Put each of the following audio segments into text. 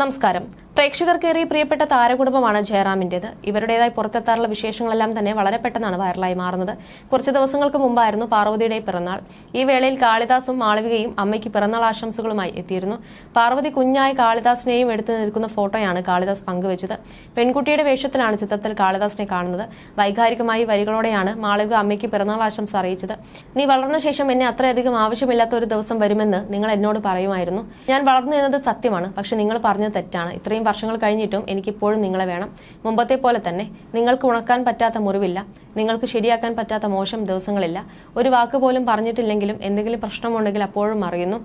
നമസ്കാരം. പ്രേക്ഷകർക്കേറെ പ്രിയപ്പെട്ട താരകുടുംബമാണ് ജയറാമിന്റെത് ഇവരുടേതായി പുറത്തെത്താറുള്ള വിശേഷങ്ങളെല്ലാം തന്നെ വളരെ പെട്ടെന്നാണ് വൈറലായി മാറുന്നത്. കുറച്ച് ദിവസങ്ങൾക്ക് മുമ്പായിരുന്നു പാർവതിയുടെ പിറന്നാൾ. ഈ വേളയിൽ കാളിദാസും മാളവികയും അമ്മയ്ക്ക് പിറന്നാൾ ആശംസകളുമായി എത്തിയിരുന്നു. പാർവതി കുഞ്ഞായ കാളിദാസിനെയും എടുത്തു നിൽക്കുന്ന ഫോട്ടോയാണ് കാളിദാസ് പങ്കുവച്ചത്. പെൺകുട്ടിയുടെ വേഷത്തിലാണ് ചിത്രത്തിൽ കാളിദാസിനെ കാണുന്നത്. വൈകാരികമായി വരികളോടെയാണ് മാളവിക അമ്മയ്ക്ക് പിറന്നാൾ ആശംസ അറിയിച്ചത്. നീ വളർന്ന ശേഷം എന്നെ അത്രയധികം ആവശ്യമില്ലാത്ത ഒരു ദിവസം വരുമെന്ന് നിങ്ങൾ എന്നോട് പറയുമായിരുന്നു. ഞാൻ വളർന്നു എന്നത് സത്യമാണ്. പക്ഷെ നിങ്ങൾ പറഞ്ഞത് തെറ്റാണ്. ഇത്രയും വർഷങ്ങൾ കഴിഞ്ഞിട്ടും എനിക്കിപ്പോഴും നിങ്ങളെ വേണം. മുമ്പത്തെ പോലെ തന്നെ നിങ്ങൾക്ക് ഉണക്കാൻ പറ്റാത്ത മുറിവില്ല. നിങ്ങൾക്ക് ശരിയാക്കാൻ പറ്റാത്ത മോശം ദിവസങ്ങളില്ല. ഒരു വാക്ക് പോലും പറഞ്ഞിട്ടില്ലെങ്കിലും എന്തെങ്കിലും പ്രശ്നമുണ്ടെങ്കിൽ അപ്പോഴും അറിയുന്നു.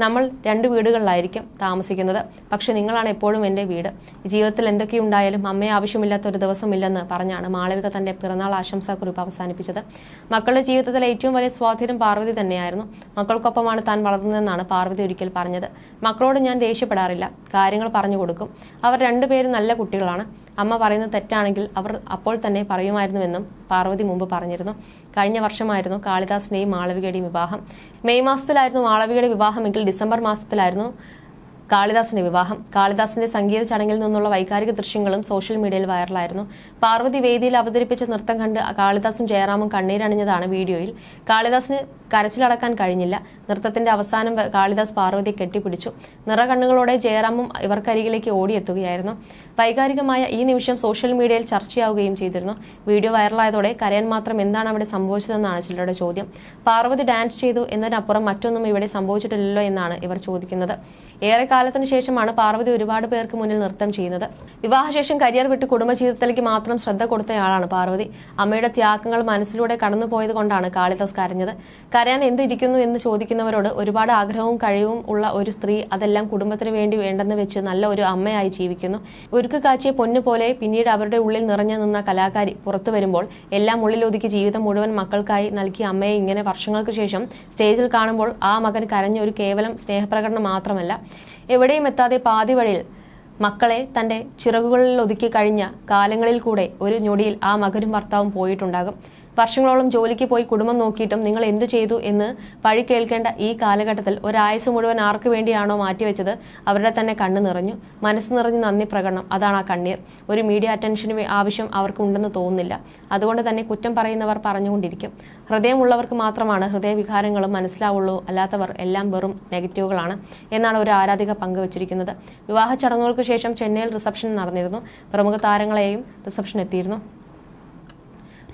നമ്മൾ രണ്ട് വീടുകളിലായിരിക്കും താമസിക്കുന്നത്. പക്ഷെ നിങ്ങളാണ് എപ്പോഴും എന്റെ വീട്. ജീവിതത്തിൽ എന്തൊക്കെയുണ്ടായാലും അമ്മയെ ആവശ്യമില്ലാത്ത ഒരു ദിവസമില്ലെന്ന് പറഞ്ഞാണ് മാളവിക തന്റെ പിറന്നാൾ ആശംസാക്കുറിപ്പ് അവസാനിപ്പിച്ചത്. മക്കളുടെ ജീവിതത്തിലെ ഏറ്റവും വലിയ സ്വാധീനം പാർവതി തന്നെയായിരുന്നു. മക്കൾക്കൊപ്പമാണ് താൻ വളർന്നതെന്നാണ് പാർവതി ഒരിക്കൽ പറഞ്ഞത്. മക്കളോട് ഞാൻ ദേഷ്യപ്പെടാറില്ല. കാര്യങ്ങൾ പറഞ്ഞു കൊടുക്കും. അവർ രണ്ടുപേരും നല്ല കുട്ടികളാണ്. അമ്മ പറയുന്നത് തെറ്റാണെങ്കിൽ അവർ അപ്പോൾ തന്നെ പറയുമായിരുന്നുവെന്നും പാർവതി മുമ്പ് പറഞ്ഞിരുന്നു. കഴിഞ്ഞ വർഷമായിരുന്നു കാളിദാസിന്റെയും മാളവികയുടെയും വിവാഹം. മെയ് മാസത്തിലായിരുന്നു മാളവികയുടെ വിവാഹമെങ്കിൽ ഡിസംബർ മാസത്തിലായിരുന്നു കാളിദാസിന്റെ വിവാഹം. കാളിദാസിന്റെ സംഗീത ചടങ്ങിൽ നിന്നുള്ള വൈകാരിക ദൃശ്യങ്ങളും സോഷ്യൽ മീഡിയയിൽ വൈറലായിരുന്നു. പാർവതി വേദിയിൽ അവതരിപ്പിച്ച നൃത്തം കണ്ട് കാളിദാസും ജയറാമും കണ്ണീരണിഞ്ഞതാണ് വീഡിയോയിൽ. കാളിദാസിന് കരച്ചിലടക്കാൻ കഴിഞ്ഞില്ല. നൃത്തത്തിന്റെ അവസാനം കാളിദാസ് പാർവതിയെ കെട്ടിപ്പിടിച്ചു. നിറകണ്ണുകളോടെ ജയറാമും ഇവർക്കരികിലേക്ക് ഓടിയെത്തുകയായിരുന്നു. വൈകാരികമായ ഈ നിമിഷം സോഷ്യൽ മീഡിയയിൽ ചർച്ചയാവുകയും ചെയ്തിരുന്നു. വീഡിയോ വൈറലായതോടെ കരയാൻ മാത്രം എന്താണ് അവിടെ സംഭവിച്ചതെന്നാണ് ചിലരുടെ ചോദ്യം. പാർവതി ഡാൻസ് ചെയ്തു എന്നതിനപ്പുറം മറ്റൊന്നും ഇവിടെ സംഭവിച്ചിട്ടില്ലല്ലോ എന്നാണ് ഇവർ ചോദിക്കുന്നത്. ഏറെ കാലത്തിന് ശേഷമാണ് പാർവതി ഒരുപാട് പേർക്ക് മുന്നിൽ നൃത്തം ചെയ്യുന്നത്. വിവാഹശേഷം കരിയർ വിട്ട് കുടുംബജീവിതത്തിലേക്ക് മാത്രം ശ്രദ്ധ കൊടുത്തയാളാണ് പാർവതി. അമ്മയുടെ ത്യാഗങ്ങൾ മനസ്സിലൂടെ കടന്നുപോയത് കൊണ്ടാണ് കാളിദാസ് കരഞ്ഞത്. കരയാൻ എന്തിരിക്കുന്നു എന്ന് ചോദിക്കുന്നവരോട് ഒരുപാട് ആഗ്രഹവും കഴിവും ഉള്ള ഒരു സ്ത്രീ അതെല്ലാം കുടുംബത്തിന് വേണ്ടി വേണ്ടെന്ന് വെച്ച് നല്ല ഒരു അമ്മയായി ജീവിക്കുന്നു. ഒരുക്ക് കാച്ചിയ പൊന്നു പോലെ പിന്നീട് അവരുടെ ഉള്ളിൽ നിറഞ്ഞു നിന്ന കലാകാരി പുറത്തു വരുമ്പോൾ എല്ലാം ഉള്ളിലൊതുക്കി ജീവിതം മുഴുവൻ മക്കൾക്കായി നൽകിയ അമ്മയെ ഇങ്ങനെ വർഷങ്ങൾക്ക് ശേഷം സ്റ്റേജിൽ കാണുമ്പോൾ ആ മകൻ കരഞ്ഞ ഒരു കേവലം സ്നേഹപ്രകടനം മാത്രമല്ല. എവിടെയും എത്താതെ പാതി വഴിയിൽ മക്കളെ തന്റെ ചിറകുകളിൽ ഒതുക്കി കഴിഞ്ഞ കാലങ്ങളിൽ കൂടെ ഒരു ഞൊടിയിൽ ആ മകനും ഭർത്താവും പോയിട്ടുണ്ടാകും. വർഷങ്ങളോളം ജോലിക്ക് പോയി കുടുംബം നോക്കിയിട്ടും നിങ്ങൾ എന്തു ചെയ്തു എന്ന് പഴി കേൾക്കേണ്ട ഈ കാലഘട്ടത്തിൽ ഒരായുസ് മുഴുവൻ ആർക്ക് വേണ്ടിയാണോ മാറ്റിവെച്ചത് അവരുടെ തന്നെ കണ്ണു നിറഞ്ഞു. മനസ്സ് നിറഞ്ഞു നന്ദി പ്രകടനം. അതാണ് ആ കണ്ണീർ. ഒരു മീഡിയ അറ്റൻഷന് ആവശ്യം അവർക്കുണ്ടെന്ന് തോന്നുന്നില്ല. അതുകൊണ്ട് തന്നെ കുറ്റം പറയുന്നവർ പറഞ്ഞുകൊണ്ടിരിക്കും. ഹൃദയമുള്ളവർക്ക് മാത്രമാണ് ഹൃദയവികാരങ്ങളും മനസ്സിലാവുള്ളൂ. അല്ലാത്തവർ എല്ലാം വെറും നെഗറ്റീവുകളാണ് എന്നാണ് ഒരു ആരാധിക പങ്കുവച്ചിരിക്കുന്നത്. വിവാഹ ചടങ്ങുകൾക്ക് ശേഷം ചെന്നൈയിൽ റിസപ്ഷൻ നടന്നിരുന്നു. പ്രമുഖ താരങ്ങളെയും റിസപ്ഷൻ എത്തിയിരുന്നു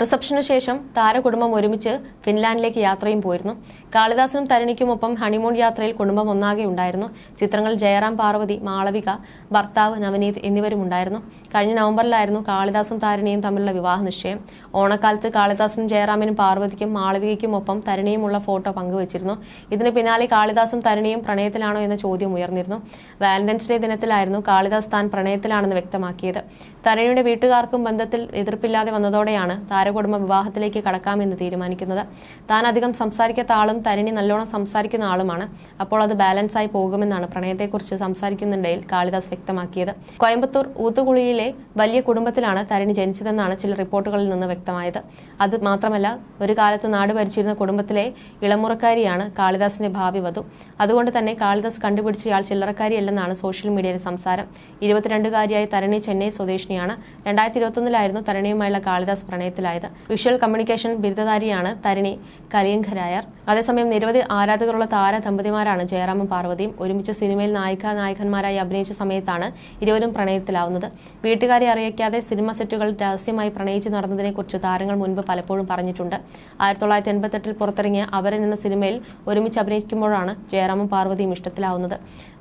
റിസപ്ഷന് ശേഷം താരകുടുംബം ഒരുമിച്ച് ഫിൻലാൻഡിലേക്ക് യാത്രയും പോയിരുന്നു. കാളിദാസനും തരുണിക്കുമൊപ്പം ഹണിമൂൺ യാത്രയിൽ കുടുംബം ഒന്നാകെ ഉണ്ടായിരുന്നു. ചിത്രങ്ങൾ ജയറാം പാർവതി മാളവിക ഭർത്താവ് നവനീത് എന്നിവരും ഉണ്ടായിരുന്നു. കഴിഞ്ഞ നവംബറിലായിരുന്നു കാളിദാസും താരണിയും തമ്മിലുള്ള വിവാഹ നിശ്ചയം. ഓണക്കാലത്ത് കാളിദാസനും ജയറാമിനും പാർവതിക്കും മാളവികയ്ക്കും ഒപ്പം തരുണിയുമുള്ള ഫോട്ടോ പങ്കുവച്ചിരുന്നു. ഇതിന് പിന്നാലെ കാളിദാസും തരുണിയും പ്രണയത്തിലാണോ എന്ന ചോദ്യം ഉയർന്നിരുന്നു. വാലന്റൈൻസ് ഡേ ദിനത്തിലായിരുന്നു കാളിദാസ് താൻ പ്രണയത്തിലാണെന്ന് വ്യക്തമാക്കിയത്. തരുണിയുടെ വീട്ടുകാർക്കും ബന്ധത്തിൽ എതിർപ്പില്ലാതെ വന്നതോടെയാണ് താരകുടുംബ വിവാഹത്തിലേക്ക് കടക്കാമെന്ന് തീരുമാനിക്കുന്നത്. താൻ അധികം സംസാരിക്കാത്ത ആളും തരിണി നല്ലോണം സംസാരിക്കുന്ന ആളുമാണ്. അപ്പോൾ അത് ബാലൻസ് ആയി പോകുമെന്നാണ് പ്രണയത്തെക്കുറിച്ച് സംസാരിക്കുന്നുണ്ടെങ്കിൽ കാളിദാസ് വ്യക്തമാക്കിയത്. കോയമ്പത്തൂർ ഊത്തുകുളിയിലെ വലിയ കുടുംബത്തിലാണ് തരിണി ജനിച്ചതെന്നാണ് ചില റിപ്പോർട്ടുകളിൽ നിന്ന് വ്യക്തമായത്. അത് മാത്രമല്ല ഒരു കാലത്ത് നാട് ഭരിച്ചിരുന്ന കുടുംബത്തിലെ ഇളമുറക്കാരിയാണ് കാളിദാസിന്റെ ഭാവി വധു. അതുകൊണ്ട് തന്നെ കാളിദാസ് കണ്ടുപിടിച്ചയാൾ ചില്ലറക്കാരിയല്ലെന്നാണ് സോഷ്യൽ മീഡിയയിലെ സംസാരം. ഇരുപത്തിരണ്ടുകാരിയായ തരണി ചെന്നൈ സ്വദേശിനിയാണ്. രണ്ടായിരത്തി ഇരുപത്തൊന്നിലായിരുന്നു തരണിയുമായുള്ള കാളിദാസ് പ്രണയത്തിലായത് വിഷ്വൽ കമ്മ്യൂണിക്കേഷൻ ബിരുദധാരിയാണ് തരിണി കലിയങ്കരായർ അതേസമയം നിരവധി ആരാധകരുള്ള താര ദമ്പതിമാരാണ് ജയറാമും പാർവതിയും. ഒരുമിച്ച് സിനിമയിൽ നായിക നായകന്മാരായി അഭിനയിച്ച സമയത്താണ് ഇരുവരും പ്രണയത്തിലാവുന്നത്. വീട്ടുകാരെ അറിയിക്കാതെ സിനിമ സെറ്റുകൾ രഹസ്യമായി പ്രണയിച്ചു നടന്നതിനെക്കുറിച്ച് താരങ്ങൾ മുൻപ് പലപ്പോഴും പറഞ്ഞിട്ടുണ്ട്. ആയിരത്തി തൊള്ളായിരത്തി എൺപത്തെട്ടിൽ പുറത്തിറങ്ങിയ അവരൻ എന്ന സിനിമയിൽ ഒരുമിച്ച് അഭിനയിക്കുമ്പോഴാണ് ജയറാമും പാർവതിയും ഇഷ്ടത്തിലാവുന്നത്.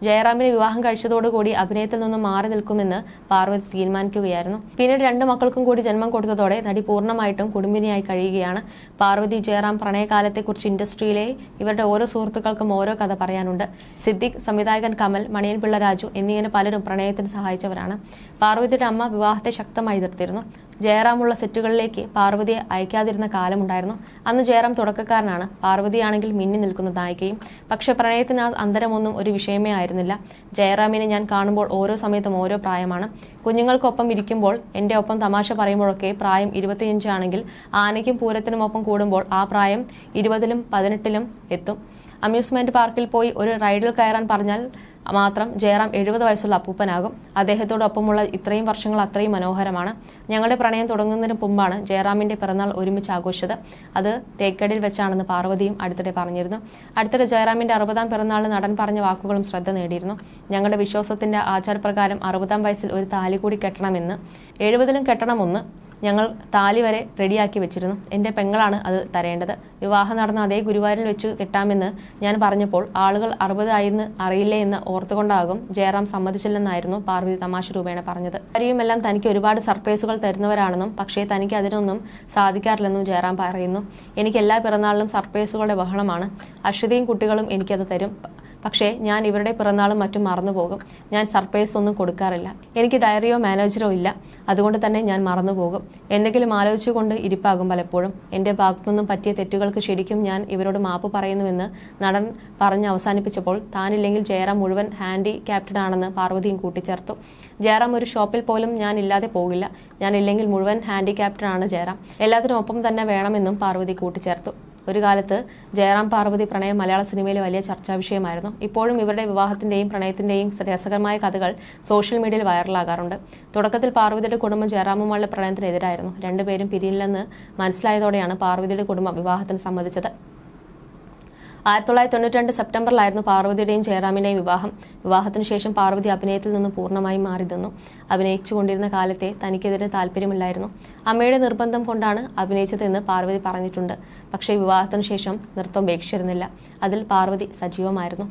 ജയറാമിനെ വിവാഹം കഴിച്ചതോടുകൂടി അഭിനയത്തിൽ നിന്നും മാറി നിൽക്കുമെന്ന് പാർവതി തീരുമാനിക്കുകയായിരുന്നു. പിന്നീട് രണ്ട് മക്കൾക്കും കൂടി ജന്മം കൊടുത്തതോടെ നടി പൂർണമായിട്ടും കുടുംബിനിയായി കഴിയുകയാണ്. പാർവതി ജയറാം പ്രണയകാലത്തെക്കുറിച്ച് ഇൻഡസ്ട്രിയിലെ ഇവരുടെ ഓരോ സുഹൃത്തുക്കൾക്കും ഓരോ കഥ പറയാനുണ്ട്. സിദ്ദിഖ് സംവിധായകൻ കമൽ മണിയൻ പിള്ള രാജു എന്നിങ്ങനെ പലരും പ്രണയത്തിന് സഹായിച്ചവരാണ്. പാർവതിയുടെ അമ്മ വിവാഹത്തെ ശക്തമായി എതിർത്തിരുന്നു. ജയറാമുള്ള സെറ്റുകളിലേക്ക് പാർവതിയെ അയക്കാതിരുന്ന കാലമുണ്ടായിരുന്നു. അന്ന് ജയറാം തുടക്കക്കാരനാണ്. പാർവതിയാണെങ്കിൽ മിന്നി നിൽക്കുന്ന നായികയും. പക്ഷെ പ്രണയത്തിന് ആ അന്തരമൊന്നും ഒരു വിഷയമേ ആയിരുന്നില്ല. ജയറാമിനെ ഞാൻ കാണുമ്പോൾ ഓരോ സമയത്തും ഓരോ പ്രായമാണ്. കുഞ്ഞുങ്ങൾക്കൊപ്പം ഇരിക്കുമ്പോൾ എന്റെ ഒപ്പം തമാശ പറയുമ്പോഴൊക്കെ പ്രായം ഇരുപത്തിയഞ്ചാണെങ്കിൽ ആനയ്ക്കും പൂരത്തിനും ഒപ്പം കൂടുമ്പോൾ ആ പ്രായം ഇരുപതിലും പതിനെട്ടിലും എത്തും. അമ്യൂസ്മെന്റ് പാർക്കിൽ പോയി ഒരു റൈഡിൽ കയറാൻ പറഞ്ഞാൽ മാത്രം ജയറാം എഴുപത് വയസ്സുള്ള അപ്പൂപ്പനാകും. അദ്ദേഹത്തോടൊപ്പമുള്ള ഇത്രയും വർഷങ്ങൾ അത്രയും മനോഹരമാണ്. ഞങ്ങളുടെ പ്രണയം തുടങ്ങുന്നതിന് മുമ്പാണ് ജയറാമിന്റെ പിറന്നാൾ ഒരുമിച്ച് ആഘോഷിച്ചത്. അത് തേക്കടിൽ വെച്ചാണെന്ന് പാർവതിയും അടുത്തിടെ പറഞ്ഞിരുന്നു. അടുത്തിടെ ജയറാമിന്റെ അറുപതാം പിറന്നാൾ നടൻ പറഞ്ഞ വാക്കുകളും ശ്രദ്ധ നേടിയിരുന്നു. ഞങ്ങളുടെ വിശ്വാസത്തിന്റെ ആചാരപ്രകാരം അറുപതാം വയസ്സിൽ ഒരു താലി കൂടി കെട്ടണമെന്ന് എഴുപതിലും കെട്ടണമെന്ന് ഞങ്ങൾ താലി വരെ റെഡിയാക്കി വെച്ചിരുന്നു. എന്റെ പെങ്ങളാണ് അത് തരേണ്ടത്. വിവാഹം നടന്ന അതേ ഗുരുവായൂരിൽ വെച്ച് കിട്ടാമെന്ന് ഞാൻ പറഞ്ഞപ്പോൾ ആളുകൾ അറുപതായെന്ന് അറിയില്ലേ എന്ന് ഓർത്തുകൊണ്ടാകും ജയറാം സമ്മതിച്ചില്ലെന്നായിരുന്നു പാർവതി തമാശ രൂപേണ പറഞ്ഞത്. അരിയുമെല്ലാം തനിക്ക് ഒരുപാട് സർപ്രൈസുകൾ തരുന്നവരാണെന്നും പക്ഷേ തനിക്ക് അതിനൊന്നും സാധിക്കാറില്ലെന്നും ജയറാം പറയുന്നു. എനിക്ക് എല്ലാ പിറന്നാളിലും സർപ്രൈസുകളുടെ ബഹളമാണ്. അശ്വതിയും കുട്ടികളും എനിക്കത് തരും. പക്ഷേ ഞാൻ ഇവരുടെ പിറന്നാളും മറ്റും മറന്നുപോകും. ഞാൻ സർപ്രൈസ് ഒന്നും കൊടുക്കാറില്ല. എനിക്ക് ഡയറിയോ മാനേജറോ ഇല്ല. അതുകൊണ്ട് തന്നെ ഞാൻ മറന്നു പോകും എന്തെങ്കിലും ആലോചിച്ചുകൊണ്ട് ഇരിപ്പാകും പലപ്പോഴും. എന്റെ ഭാഗത്തുനിന്നും പറ്റിയ തെറ്റുകൾക്ക് ശരിക്കും ഞാൻ ഇവരോട് മാപ്പ് പറയുന്നുവെന്ന് നടൻ പറഞ്ഞ് അവസാനിപ്പിച്ചപ്പോൾ താനില്ലെങ്കിൽ ജയറാം മുഴുവൻ ഹാൻഡി ക്യാപ്റ്റനാണെന്ന് പാർവതിയും കൂട്ടിച്ചേർത്തു. ജയറാം ഒരു ഷോപ്പിൽ പോലും ഞാൻ ഇല്ലാതെ പോകില്ല. ഞാൻ ഇല്ലെങ്കിൽ മുഴുവൻ ഹാൻഡി ക്യാപ്റ്റനാണ് ജയറാം. എല്ലാത്തിനും ഒപ്പം തന്നെ വേണമെന്നും പാർവതി കൂട്ടിച്ചേർത്തു. ഒരു കാലത്ത് ജയറാം പാർവതി പ്രണയം മലയാള സിനിമയിൽ വലിയ ചർച്ചാ വിഷയമായിരുന്നു. ഇപ്പോഴും ഇവരുടെ വിവാഹത്തിന്റെയും പ്രണയത്തിന്റെയും രസകരമായ കഥകൾ സോഷ്യൽ മീഡിയയിൽ വൈറലാകാറുണ്ട്. തുടക്കത്തിൽ പാർവതിയുടെ കുടുംബം ജയറാമുമായുള്ള പ്രണയത്തിനെതിരായിരുന്നു. രണ്ടുപേരും പിരിയില്ലെന്ന് മനസ്സിലായതോടെയാണ് പാർവതിയുടെ കുടുംബം വിവാഹത്തിന് സമ്മതിച്ചത്. ആയിരത്തി തൊള്ളായിരത്തി തൊണ്ണൂറ്റി രണ്ട് സെപ്റ്റംബറിലായിരുന്നു പാർവതിയുടെയും ജയറാമിന്റെയും വിവാഹം. വിവാഹത്തിന് ശേഷം പാർവതി അഭിനയത്തിൽ നിന്ന് പൂർണമായും മാറി നിന്നു. അഭിനയിച്ചുകൊണ്ടിരുന്ന കാലത്തെ തനിക്കെതിരെ താല്പര്യമില്ലായിരുന്നു. അമ്മയുടെ നിർബന്ധം കൊണ്ടാണ് അഭിനയിച്ചതെന്ന് പാർവതി പറഞ്ഞിട്ടുണ്ട്. പക്ഷേ വിവാഹത്തിന് ശേഷം നൃത്തം ഉപേക്ഷിച്ചിരുന്നില്ല. അതിൽ പാർവതി സജീവമായിരുന്നു.